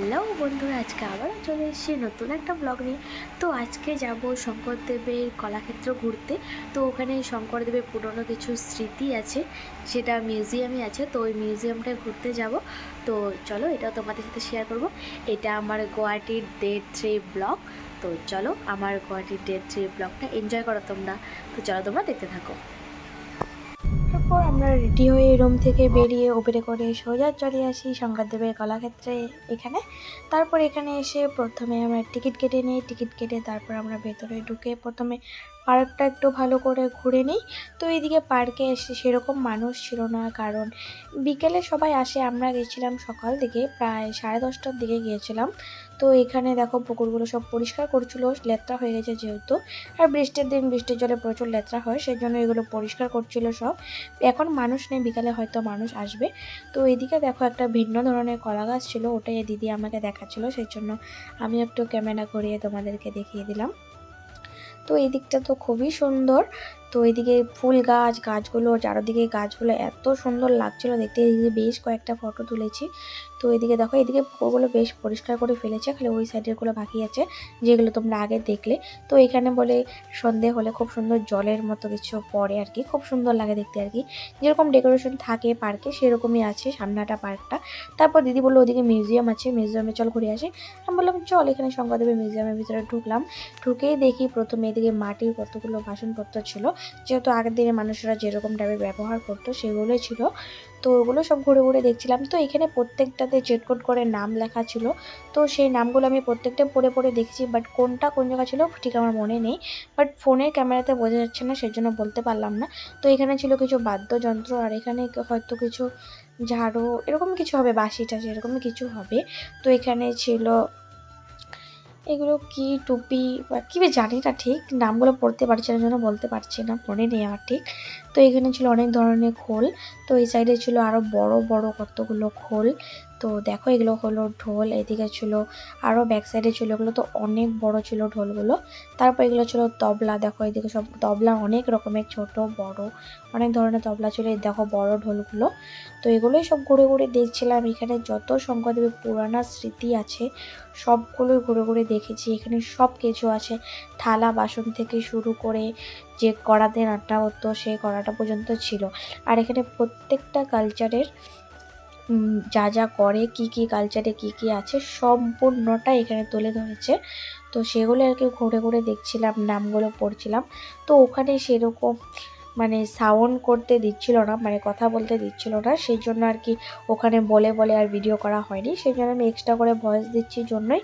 Hello বন্ধুরা, আজকে আবারও চলে এসেছি নতুন একটা ব্লগ নিয়ে। তো আজকে যাব শঙ্করদেবের কলাক্ষেত্র ঘুরতে। তো ওখানে শঙ্করদেবের পুরনো কিছু স্মৃতি আছে, সেটা মিউজিয়ামে আছে। তো ওই মিউজিয়ামটায় ঘুরতে যাব। তো চলো এটাও তোমাদের সাথে শেয়ার করব। এটা আমার গুয়াহাটির ডে থ্রি ব্লগ তো চলো আমার গুয়াহাটির ডে থ্রি ব্লগটা এনজয় করো তোমরা। তো চলো তোমরা দেখতে থাকো। আমরা রেডি হয়ে রুম থেকে বেরিয়ে ওপরে করে সোজা চলে আসি শঙ্করদেবের কলাক্ষেত্রে এখানে। তারপর এখানে এসে প্রথমে আমরা টিকিট কেটে নিই। টিকিট কেটে তারপর আমরা ভেতরে ঢুকে প্রথমে পার্কটা একটু ভালো করে ঘুরে নিই। তো এইদিকে পার্কে এসে সেরকম মানুষ ছিল না, কারণ বিকেলে সবাই আসে। আমরা গেছিলাম সকাল দিকে প্রায় সাড়ে দশটার দিকে গিয়েছিলাম। তো এখানে দেখো পুকুরগুলো সব পরিষ্কার করছিল, লেত্রা হয়ে গেছে যেহেতু। আর বৃষ্টির দিন বৃষ্টির জলে প্রচুর লেত্রা হয় সেই জন্য এগুলো পরিষ্কার করছিল সব। এখন মানুষ নেই, বিকালে হয়তো মানুষ আসবে। তো এদিকে দেখো একটা ভিন্ন ধরনের কলা গাছ ছিল, ওটাই দিদি আমাকে দেখাচ্ছিল, সেই জন্য আমি একটু ক্যামেরা করিয়ে তোমাদেরকে দেখিয়ে দিলাম। তো এই দিকটা তো খুবই সুন্দর। তো এদিকে ফুল গাছ, গাছগুলো, চারদিকে গাছগুলো এত সুন্দর লাগছিল দেখতে। এদিকে বেশ কয়েকটা ফটো তুলেছি। তো এদিকে দেখো, এদিকে পুকুরগুলো বেশ পরিষ্কার করে ফেলেছে, খালি ওই সাইডেরগুলো বাকি আছে, যেগুলো তোমরা আগে দেখলে। তো এখানে বলে সন্ধে হলে খুব সুন্দর জলের মতো কিছু পড়ে আর কি, খুব সুন্দর লাগে দেখতে আর কি। যেরকম ডেকোরেশন থাকে পার্কে সেরকমই আছে সামনাটা পার্কটা তারপর দিদি বলল, ওদিকে মিউজিয়াম আছে মিউজিয়ামে চল ঘুরে আসি। আমি বললাম, চল, এখানে শঙ্করদেবের মিউজিয়ামের ভিতরে ঢুকলাম। ঢুকেই দেখি প্রথমে এদিকে মাটির কতগুলো বাসনপত্র ছিল যেহেতু আগের দিনে মানুষরা যেরকম টাইপের ব্যবহার করতো সেগুলোই ছিল। তো ওগুলো সব ঘুরে ঘুরে দেখছিলাম। তো এখানে প্রত্যেকটাতে চেটকোট করে নাম লেখা ছিল। তো সেই নামগুলো আমি প্রত্যেকটা পড়ে পড়ে দেখছি বাট কোনটা কোন জায়গা ছিল ঠিক আমার মনে নেই। বাট ফোনের ক্যামেরাতে বোঝা যাচ্ছে না সেই জন্য বলতে পারলাম না। তো এখানে ছিল কিছু বাদ্যযন্ত্র, আর এখানে হয়তো কিছু ঝাড়ু, এরকম কিছু হবে বাসি টাসি এরকম কিছু হবে। তো এখানে ছিল এগুলো কি টুপি বা কী জানি না ঠিক, নামগুলো পড়তে পারছি না জন্য বলতে পারছি না, মনে নেই আমার ঠিক। তো এখানে ছিল অনেক ধরনের খোল, তো এই সাইডে ছিল আরও বড় বড় কতগুলো খোল। তো দেখো এগুলো হলো ঢোল, এদিকে ছিল আরও ব্যাক সাইডে ছিল, এগুলো তো অনেক বড় ছিল ঢোলগুলো। তারপর এগুলো ছিল তবলা, দেখো এদিকে সব তবলা অনেক রকমের, ছোট, বড়, অনেক ধরনের তবলা ছিল, এই দেখো বড় ঢোলগুলো। তো এগুলোই সব ঘুরে ঘুরে দেখছিলাম, এখানে যত শঙ্করদেবের পুরানা স্মৃতি আছে সবগুলোই ঘুরে ঘুরে দেখেছি, এখানে সব কিছু আছে। থালা, বাসন থেকে শুরু করে যে কড়াতে রান্না হতো সেই কড়াটা পর্যন্ত ছিল। আর এখানে প্রত্যেকটা কালচারের যা যা করে, কি কি কালচারে কি কি আছে সম্পূর্ণটা এখানে তুলে ধরেছে। তো সেগুলো আর কি ঘুরে ঘুরে দেখছিলাম, নামগুলো পড়ছিলাম। তো ওখানে সেরকম মানে সাউন্ড করতে দিচ্ছিল না মানে কথা বলতে দিচ্ছিল না। সেই জন্য আর কি ওখানে বলে বলে আর ভিডিও করা হয়নি। সেই জন্য আমি এক্সট্রা করে ভয়েস দিচ্ছি জন্যই।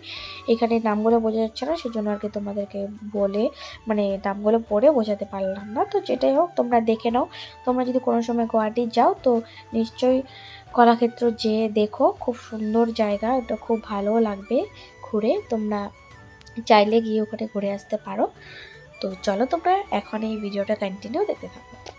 এখানে নামগুলো বোঝা যাচ্ছে না সেই জন্য আর কি তোমাদেরকে বলে মানে নামগুলো পড়ে বোঝাতে পারলাম না। তো যেটাই হোক, তোমরা দেখে নাও। তোমরা যদি কোনো সময় গুয়াহাটি যাও, তো নিশ্চয়ই কলাক্ষেত্র যে দেখো, খুব সুন্দর জায়গা, এটা খুব ভালো লাগবে ঘুরে, তোমরা চাইলে গিয়ে ওখানে ঘুরে আসতে পারো। তো চলো তোমরা এখন এই ভিডিওটা কন্টিনিউ দেখতে থাকো।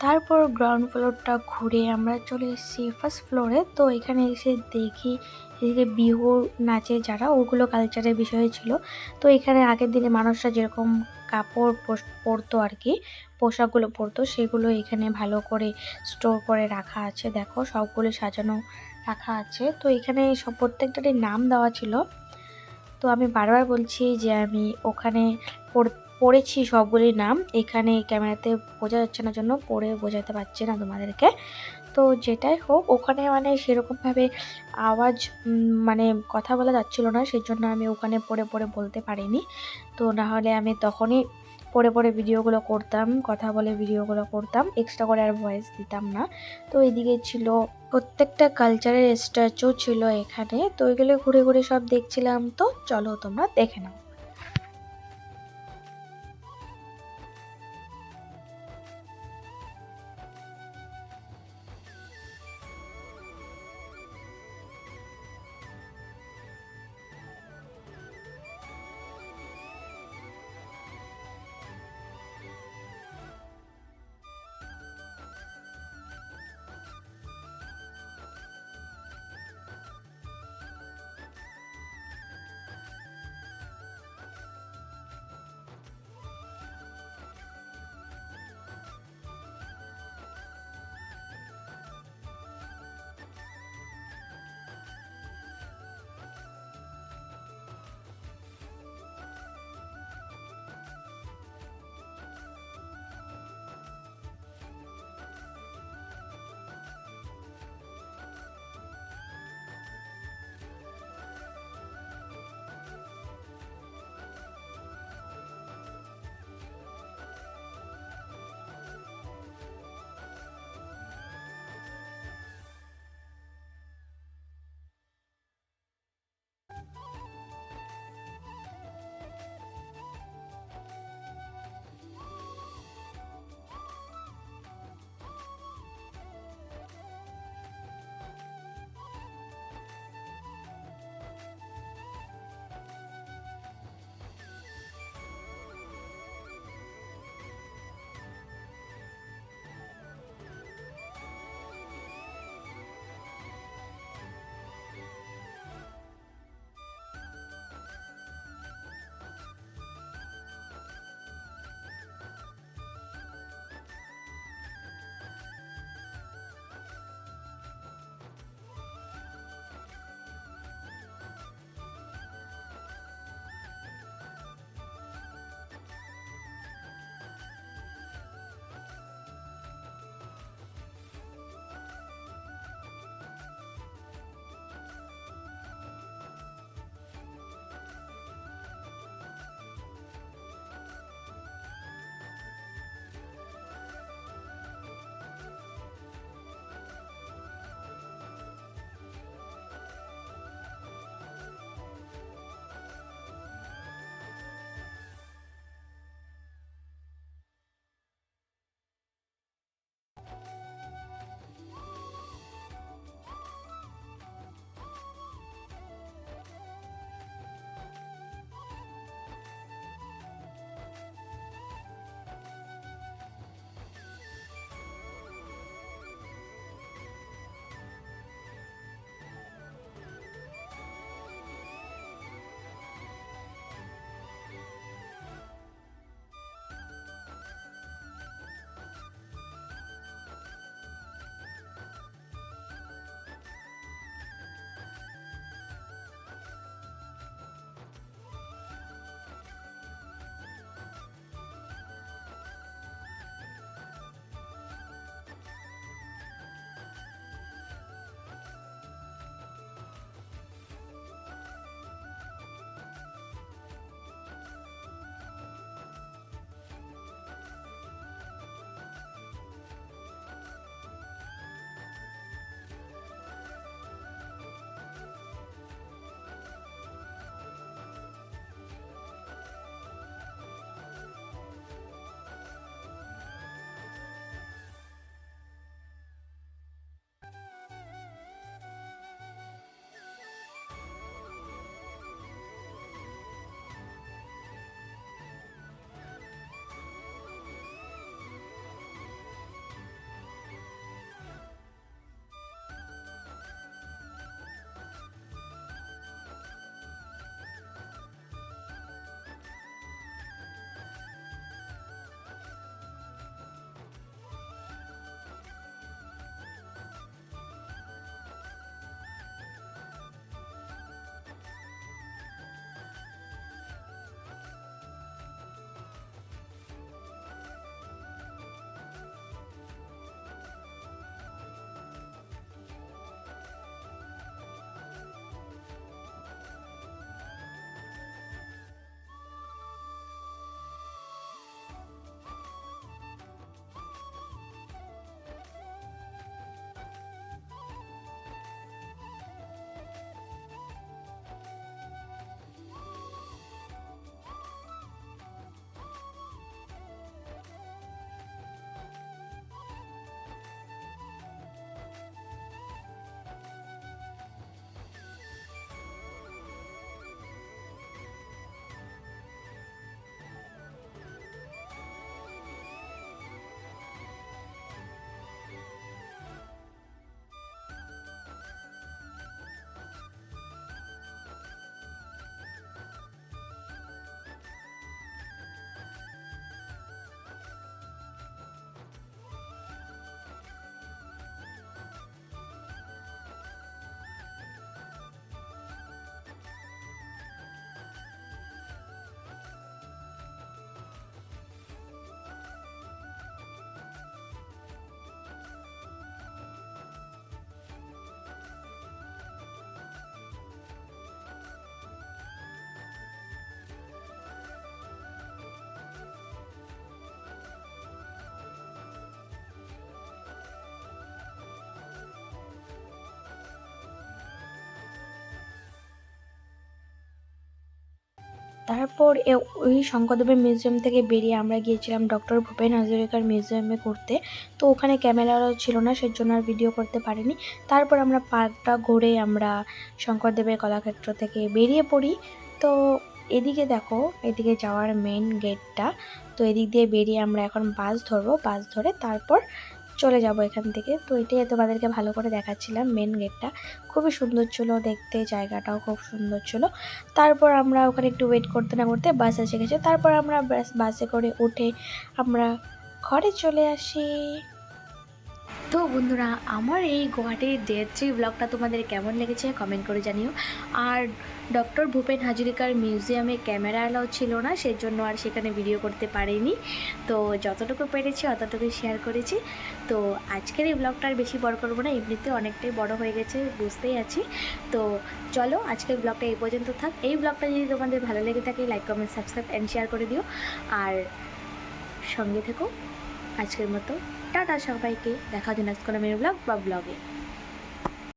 তারপর গ্রাউন্ড ফ্লোরটা ঘুরে আমরা চলে এসেছি ফার্স্ট ফ্লোরে তো এখানে এসে দেখি এদিকে বিহু নাচে যারা, ওগুলো কালচারের বিষয়ে ছিল। তো এখানে আগের দিনে মানুষরা যেরকম কাপড় পরতো আর কি, পোশাকগুলো পরতো, সেগুলো এখানে ভালো করে স্টোর করে রাখা আছে। দেখো সবগুলো সাজানো রাখা আছে। তো এখানে সব প্রত্যেকটারই নাম দেওয়া ছিল। তো আমি বারবার বলছি যে আমি ওখানে পড়- পড়েছি সবগুলির নাম। এখানে ক্যামেরাতে বোঝা যাচ্ছে না জন্য পড়ে বোঝাতে পারছি না তোমাদেরকে। তো যেটাই হোক, ওখানে মানে সেরকমভাবে আওয়াজ মানে কথা বলা যাচ্ছিল না সেই জন্য আমি ওখানে পড়ে পড়ে বলতে পারিনি। তো না হলে আমি তখনই পড়ে পড়ে ভিডিওগুলো করতাম, কথা বলে ভিডিওগুলো করতাম এক্সট্রা করে আর ভয়েস দিতাম না। তো এদিকে ছিল প্রত্যেকটা কালচারের স্ট্যাচু ছিল এখানে। তো এগুলো ঘুরে ঘুরে সব দেখছিলাম। তো চলো তোমরা দেখে নাও। তারপর ওই শঙ্করদেবের মিউজিয়াম থেকে বেরিয়ে আমরা গিয়েছিলাম ডক্টর ভূপেন হাজরিকার মিউজিয়ামে ঘুরতে। তো ওখানে ক্যামেরাও ছিল না, সেজন্য আর ভিডিও করতে পারিনি। তারপর আমরা পার্কটা ঘুরে আমরা শঙ্করদেবের কলাক্ষেত্র থেকে বেরিয়ে পড়ি। তো এদিকে দেখো, এদিকে যাওয়ার মেন গেটটা তো এদিক দিয়ে বেরিয়ে আমরা এখন বাস ধরবো বাস ধরে তারপর চলে যাব এখান থেকে। তো এটাই তোমাদেরকে ভালো করে দেখাচ্ছিলাম মেন গেটটা খুবই সুন্দর ছিল দেখতে, জায়গাটাও খুব সুন্দর ছিল। তারপর আমরা ওখানে একটু ওয়েট করতে না করতে বাস এসে গেছে। তারপর আমরা বাস- করে উঠে আমরা ঘরে চলে আসি। তো বন্ধুরা, আমার এই গুয়াহাটির ডে থ্রি ব্লগটা তোমাদের কেমন লেগেছে? কমেন্ট করে জানিও। আর ডক্টর ভূপেন হাজরিকার মিউজিয়ামে ক্যামেরা অ্যালাউ ছিল না, সেজন্য আর সেখানে ভিডিও করতে পারিনি। তো যতটুকু পেরেছি অতটুকুই শেয়ার করেছি। তো আজকের এই ব্লগটা আর বেশি বড় করব না এমনিতে অনেকটাই বড় হয়ে গেছে, বুঝতেই আছি। তো চলো আজকের ব্লগটা এই পর্যন্ত থাক। এই ব্লগটা যদি তোমাদের ভালো লেগে থাকে like comment subscribe and share করে দিও। আর সঙ্গে থেকো। আজকের মতো, টাটা সবাইকে। দেখা দিন আজকাল মেয়ের ব্লগ বা ব্লগে